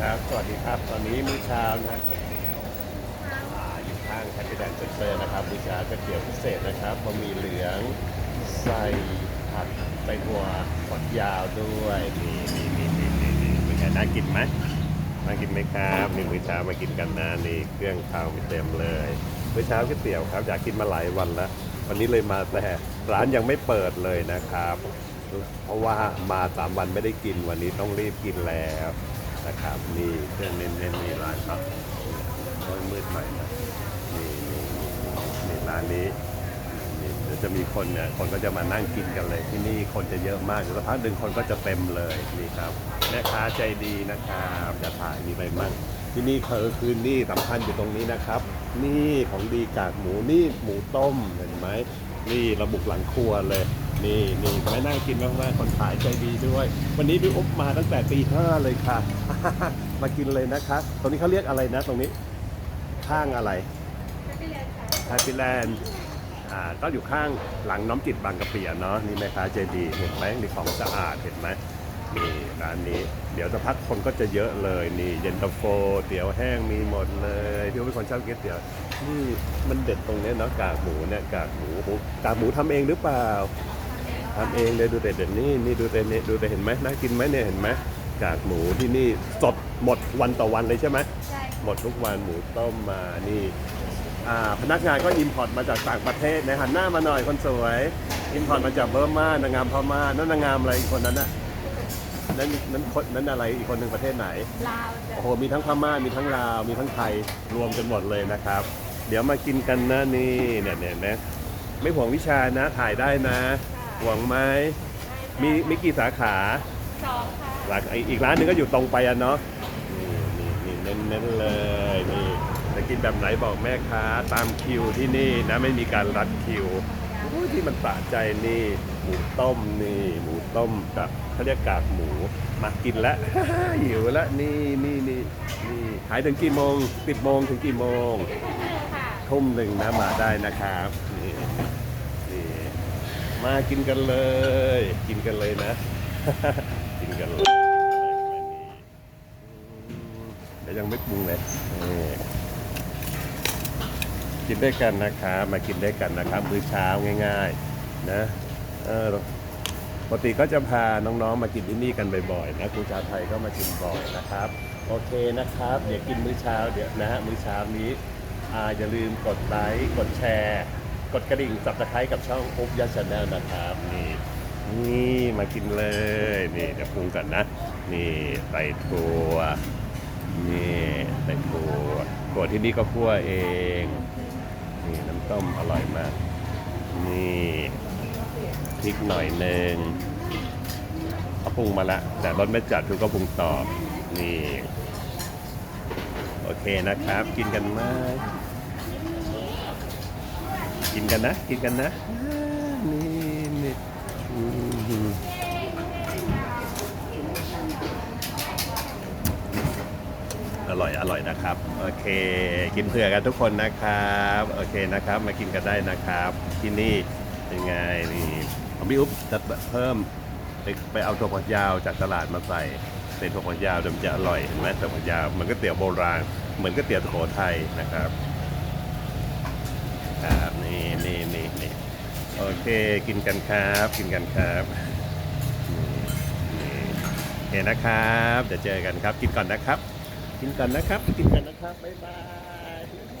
ครับ สวัสดีครับ ตอนนี้มื้อเช้านะฮะก๋วยเตี๋ยวอยู่ข้างแคทเดนเซ็นเตอร์นะครับมื้อเช้าก๋วยเตี๋ยวพิเศษนะครับบะหมี่เหลืองใส่ผัดใบบัวฝักยาวด้วยนี่นี่นี่นี่นี่นี่เป็นไงน่ากินไหมน่ากินไหมครับนี่มื้อเช้ามากินกันนะนี่เครื่องข้าวมีเต็มเลยมื้อเช้าก๋วยเตี๋ยวครับอยากกินมาหลายวันแล้ววันนี้เลยมาแต่ร้านยังไม่เปิดเลยนะครับ เพราะว่ามาสามวันไม่ได้กินวันนี้ต้องรีบกินแล้ว นะครับนี่เครื่องเน้นๆนี่ร้านครับโอ้ยมืดใหน่นะนี่นี่นี่ร้านนี้นี่เดี๋ยวจะมีคนเนี่ยคนก็จะมานั่งกินกันเลยที่นี่คนจะเยอะมากเดี๋ยวสักพักหนึ่งคนก็จะเต็มเลยนี่ครับแม่ค้าใจดีนะครับจะถ่ายมีไรบ้างที่นี่คือคือนี่สำคัญอยู่ตรงนี้นะครับ นี่ของดีกากหมูนี่หมูต้มเห็นไหม นี่ระบุหลังครัวเลยนี่นี่ไม่น่ากินมากๆคนขายใจดีด้วย วันนี้พี่อุ๊บมาตั้งแต่ตีห้าเลยค่ะ มากินเลยนะคะตรงนี้เขาเรียกอะไรนะ ตรงนี้ ข้างอะไรแฮปปี้แลนด์อ่าก็อยู่ข้างหลังน้อมจิตบางกะปิอะเนาะนี่แม่ค้าใจดีเห็นไหมมีของสะอาดเห็นไหม นี่ร้านนี้ เดี๋ยวสักพักคนก็จะเยอะเลยนี่เย็นตาโฟเตี๋ยวแห้งมีหมดเลยพี่อุ๊บเป็นคนชอบกินเตี๋ยวนี่มันเด็ดตรงเนี้ยเนาะกากหมูเนี่ยกากหมูโอ้กากหมูทำเองหรือเปล่าทำเองเลยดูแต่เดี๋ยวนี้นี่ดูแต่เนี่ยดูแต่เห็นไหมน่ากินไหมเนี่ยเห็นไหมกากหมูที่นี่สดหมดวันต่อวันเลยใช่ไหมใช่หมดทุกวันหมูต้มมานี่อ่าพนักงานก็อิมพอร์ตมาจากต่างประเทศนะหันหน้ามาหน่อยคนสวย อิมพอร์ตมาจากเบอร์มา นางงามพม่านั่นนางงามอะไรอีกคนนั้นน่ะ นั้นนั้นคนนั้นอะไรอีกคนหนึ่งประเทศไหน ลาวจะโอ้โหมีทั้งพม่ามีทั้งลาวมีทั้งไทยรวมกันหมดเลยนะครับ เดี๋ยวมากินกันนะนี่เนี่ยเนี่ยนะไม่ห่วงวิชานะถ่ายได้นะห่วงไหมมีมีกี่สาขาสองค่ะหลักอีกร้านหนึ่งก็อยู่ตรงไปอะเนาะนี่นี่นี่เน้นเน้นๆเลยนี่จะกินแบบไหนบอกแม่ค้าตามคิวที่นี่นะไม่มีการรัดคิวอู้ ที่มันสะใจนี่หมูต้มนี่หมูต้มกับเขาเรียกกากหมูมากินแล้ว หิวแล้วนี่นี่นี่นี่ขายถึงกี่โมงสิบโมงถึงกี่โมงทุ่มหนึ่งนะมาได้นะครับนี่นี่มากินกันเลย กินกันเลยนะ กินกันเลยเดี๋ยวยังไม่ปรุงเลยนี่ กินด้วยกันนะครับมากินด้วยกันนะครับมื้อเช้าง่าย ๆ นะเออปกติก็จะพาน้องๆ มากินที่นี่กันบ่อยๆนะครูชาไทยก็มากินบ่อยนะครับ โอเคนะครับ เดี๋ยวกินมื้อเช้าเดี๋ยวนะฮะมื้อเช้านี้อาอย่าลืมกดไลค์กดแชร์ กดกระดิ่งสับตะไคร้กับช่องอุ๊บยัชแนลนะครับนี่นี่มากินเลย นี่เดี๋ยวปรุงกันนะ นี่ใส่ถั่ว นี่ใส่ถั่วถั่วที่นี่ก็คั่วเอง นี่น้ำต้มอร่อยมาก นี่พริกหน่อยหนึ่งเขาปรุงมาแล้วแต่รสไม่จัดคือก็ปรุงต่อ นี่ โอเคนะครับ กินกันไหมกินกันนะ กินกันนะนี่นี่อืม อร่อยอร่อยนะครับ โอเค กินเผื่อกันทุกคนนะครับ โอเคนะครับ มากินกันได้นะครับ ที่นี่เป็นไงนี่ของพี่อุ๊บจะเพิ่มไปไปเอาถั่วฝักยาวจากตลาดมาใส่ใส่ถั่วฝักยาวเดี๋ยวมันจะอร่อยเห็นไหมถั่วฝักยาวมือนก๋วยเตี๋ยวโบราณเหมือนก๋วยเตี๋ยวสุโขทัยนะครับครับนี่นี่นี่นี่โอเค กินกันครับ กินกันครับนี่นี่โอเคนะครับเดี๋ยวเจอกันครับ กินก่อนนะครับ กินกันนะครับ กินกันนะครับ บ๊ายบาย